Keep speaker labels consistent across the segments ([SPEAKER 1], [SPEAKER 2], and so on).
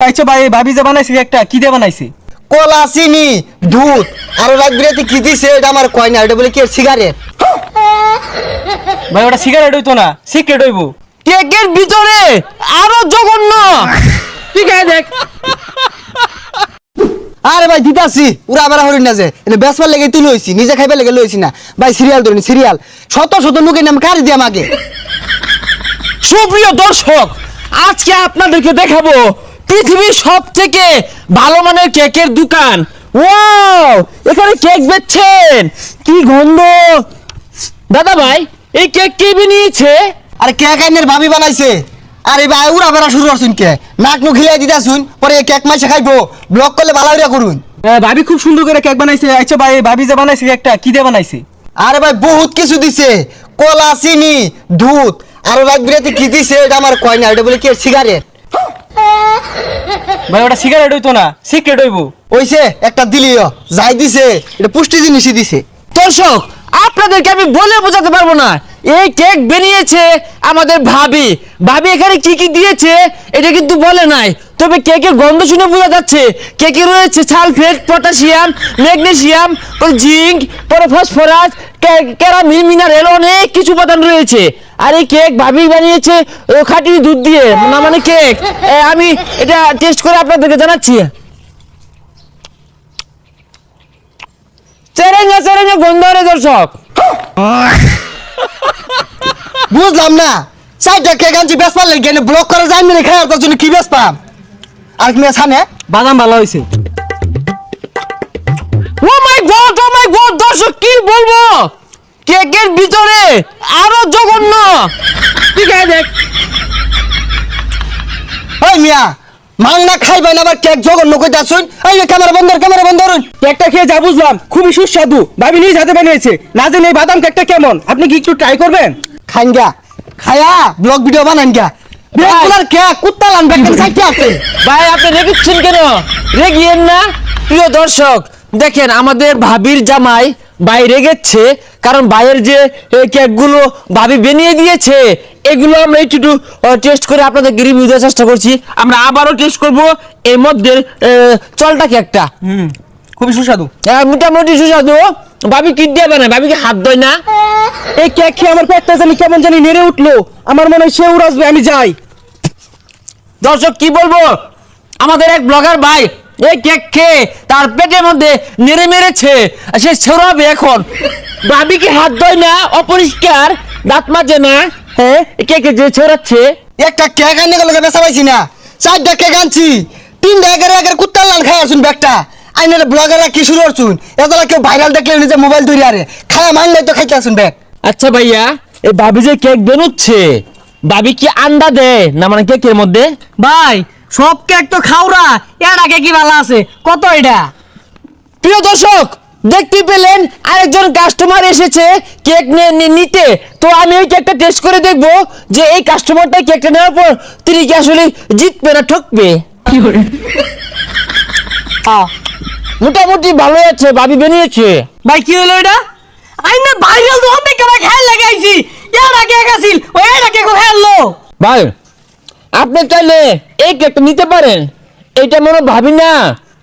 [SPEAKER 1] আচ্ছা ভাই ভাবি যে বানাইছে একটা কি দিয়ে বানাইছে?
[SPEAKER 2] কলা চিনি দুধ। আর কি দিছে? এটা আমার কয় না এটা বলে কি সিগারেট
[SPEAKER 1] ভাই ওটা সিগারেট হইতো না সিক্রেট হইবো।
[SPEAKER 3] কেকের ভিতরে আরও জঘন্য। ঠিক আছে দেখ।
[SPEAKER 2] আরে ভাই দিতাছি। উড়া আবার হরিণ না যে। বেসবার লেগে তুই লইছি নিজে খাইবার লেগে লইছি না। ভাই সিরিয়াল ধরুন সিরিয়াল শত শত লোকের নাম কারি দিয়ে আমাকে
[SPEAKER 3] সুপ্রিয় দর্শক আজকে আপনাদেরকে দেখাবো পৃথিবীর সব থেকে ভালো মানের কেকের দোকান। ওয়াও! এখানে কেক বেচছেন? কি গন্ধ! দাদা ভাই এই কেক কে বানিয়েছে?
[SPEAKER 2] আরে কে কাইনের ভাবি বানাইছে। আরে ভাই উড়া বেড়া শুরু করছুন কে? নাক মুখ খিলাই দিতাছুন পরে এই কেক মাইসে খাইবো। ব্লক করলে ভালো করুন।
[SPEAKER 1] ভাবি খুব সুন্দর করে কেক বানাইছে। আচ্ছা ভাই ভাবি যে বানাইছে একটা কি দিয়ে বানাইছে?
[SPEAKER 2] আরে ভাই বহুত কিছু দিছে। কলা চিনি দুধ। আর রাত বিরাতে কি দিছে? এটা আমার কয় না এটা বলে কি সিগারেট?
[SPEAKER 1] ভাই, ওটা সিগারেট হইতো না। সিক্রেট হইবো।
[SPEAKER 2] ওইছে, একটা দিলিও। যাই দিছে, এটা পুষ্টি জিনিসই দিছে।
[SPEAKER 3] দর্শক, আপনাদেরকে আমি বলে বোঝাতে পারব না। এই কেক বানিয়েছে আমাদের ভাবি। ভাবি এখানে কি কি দিয়েছে, এটা কিন্তু বলে নাই। তবে কেকের গন্ধ শুনে বোঝা যাচ্ছে কেকে রয়েছে সালফেট, পটাশিয়াম ম্যাগনেসিয়াম জিঙ্ক, পরে ফসফরাস ক্যারামিল মিনারেল, অনেক কিছু উপাদান রয়েছে। আর কেক ভাবি বানিয়েছে ও, খাঁটি দুধ দিয়ে। না মানে কেক? আমি এটা টেস্ট করে আপনাদেরকে জানাচ্ছি। চেরেঞ্জা চেরেঞ্জা গন্ধ রে দর্শক।
[SPEAKER 2] বুঝলাম না। চারটা কেক আনছি বেসপার লেগে ব্লক করে যাই মেরে খাই তার জন্য কি বেস পাম আর কি সামনে
[SPEAKER 1] বাদাম ভালো হয়েছে।
[SPEAKER 3] ও মাই গড ও মাই গড দর্শক কি বলব? কেকের ভিতরে আরও জঘন্য। ঠিক আছে দেখ।
[SPEAKER 2] ওই মিয়া মাংনা খাইবেন আবার কেক জঘন্য কই যাচ্ছুন এই যে ক্যামেরা বন্ধ ক্যামেরা বন্ধ করুন।
[SPEAKER 1] কেকটা খেয়ে যা বুঝলাম। খুবই সুস্বাদু। ভাবি নিজ হাতে বানিয়েছে। না জানি এই বাদাম কেকটা কেমন? আপনি কি একটু ট্রাই করবেন?
[SPEAKER 2] খায়া ব্লগ ভিডিও বানান গা বেগুলার কেক কুত্তা লান বেকেন সাইতে আছে।
[SPEAKER 3] ভাই আপনি রেগেছেন কেন? রেগিয়েন না? প্রিয় দর্শক দেখেন আমাদের ভাবির জামাই ভাই রেগেছে কারণ বাইরের যে কেকগুলো ভাবি বানিয়ে দিয়েছে এগুলো আমরা একটু একটু টেস্ট করে আপনাদেরকে রিভিউ দেওয়ার চেষ্টা করছি। আমরা আবারও টেস্ট করব এর মধ্যে চলটা কেকটা
[SPEAKER 1] হুম খুবই সুস্বাদু।
[SPEAKER 3] হ্যাঁ, মোটামুটি সুস্বাদু। ভাবি কি দিয়ে বানায়? ভাবি কি হাত দেয় না।
[SPEAKER 1] এই কেক খেয়ে আমার পেটটা জানি কেমন জানি নেড়ে উঠল। আমার মনে হয় সে উড়াসবে আমি যাই।
[SPEAKER 3] দর্শক কি বলব? আমাদের এক ব্লগার ভাই এই কেক খেয়ে তার পেটের মধ্যে নেড়ে মেরেছে। আর সে ছড়াবে এখন। ভাবি কি হাত ধয় না অপরিষ্কার। দাঁত মাজে না। হ্যাঁ কেকে যে ছড়াচ্ছে।
[SPEAKER 2] একটা কেক গেলে পাইছি না। চারটা কেক আনছি। তিনটা এগারো এগারো কুত্তা লান খাই আসুন ব্যাগটা। আইনের ব্লগাররা কি শুরু করছুন? কেউ ভাইরাল দেখলে নিজে মোবাইল তৈরি আরে। খায়া মানলে তো খাইতে আসুন ব্যাগ।
[SPEAKER 3] আচ্ছা ভাইয়া এই ভাবি যে কেক বেরোচ্ছে ভাবি কি আন্ডা দেয়? না মানে কেকের মধ্যে?
[SPEAKER 4] ভাই সব কেক তো খাওরা এর আগে কি ভালো আছে? কত এটা?
[SPEAKER 3] প্রিয় দর্শক দেখতে পেলেন আরেকজন কাস্টমার এসেছে কেক নিতে। তো আমি ওই কেকটা টেস্ট করে দেখব যে এই কাস্টমারটা কেকটা নেওয়ার পর তিনি কি আসলে জিতবে না ঠকবে? মোটামুটি ভালো আছে ভাবি বানিয়েছে।
[SPEAKER 4] ভাই কি হলো এটা? আমি না ভাইরাল তো অনেক খেয়াল লাগাইছি। এর আগে এক আছিল ওই এর আগে খেললো
[SPEAKER 3] ভাই আপনি চাইলে এই কেকটা নিতে পারেন। এটা মনে ভাবি না।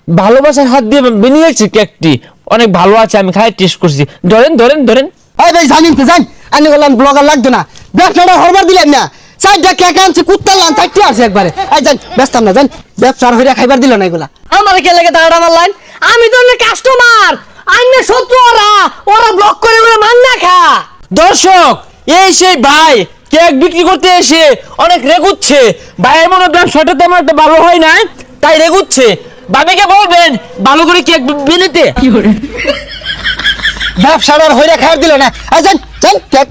[SPEAKER 3] ভালোবাসার হাত দিয়ে বানিয়েছে কেকটি। অনেক ভালো আছে আমি খাই টেস্ট করছি। ধরেন ধরেন ধরেন।
[SPEAKER 2] এই ভাই জানিন তো জান। আনি বললাম ব্লগার লাগতো না। ব্যবসাটা হরবার দিলেন না। চারটা কেক আনছি কুত্তা লান চারটে আছে একবারে। এই জান ব্যস্তাম না জান। ব্যবসা হইয়া খাইবার দিল না এগুলা।
[SPEAKER 4] আমার কে লাগে দাঁড়া আমার লাইন আমি তো কাস্টমার আইনে শত্রু ওরা। ওরা ব্লক করে ওরা মান না খা।
[SPEAKER 3] দর্শক এই সেই ভাই কেক বিক্রি করতে এসে অনেক রেগুচ্ছে। ভাইয়ের মনে ব্যবসাটা তেমন একটা ভালো হয় না তাই রেগুচ্ছে। ভাবিকে বলবেন ভালো করে কেক
[SPEAKER 2] ব্যবসাটার হইয়া খাইবার দিল না। জান জান কেক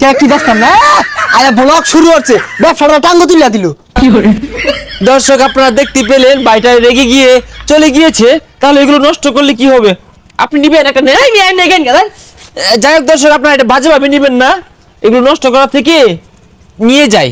[SPEAKER 2] কেক কি ব্যস্তাম না? আরে ব্লগ শুরু হচ্ছে ব্যবসাটা টাঙ্গ তুলিয়া দিল।
[SPEAKER 3] দর্শক আপনারা দেখতে পেলেন ভাইটা রেগে গিয়ে চলে গিয়েছে। তাহলে এগুলো নষ্ট করলে কি হবে? আপনি নিবেন একটা
[SPEAKER 4] নিয়ে নেগেন গেলেন
[SPEAKER 3] যাই হোক দর্শক আপনারা এটা বাজেভাবে নিবেন না। এগুলো নষ্ট করা থেকে নিয়ে যাই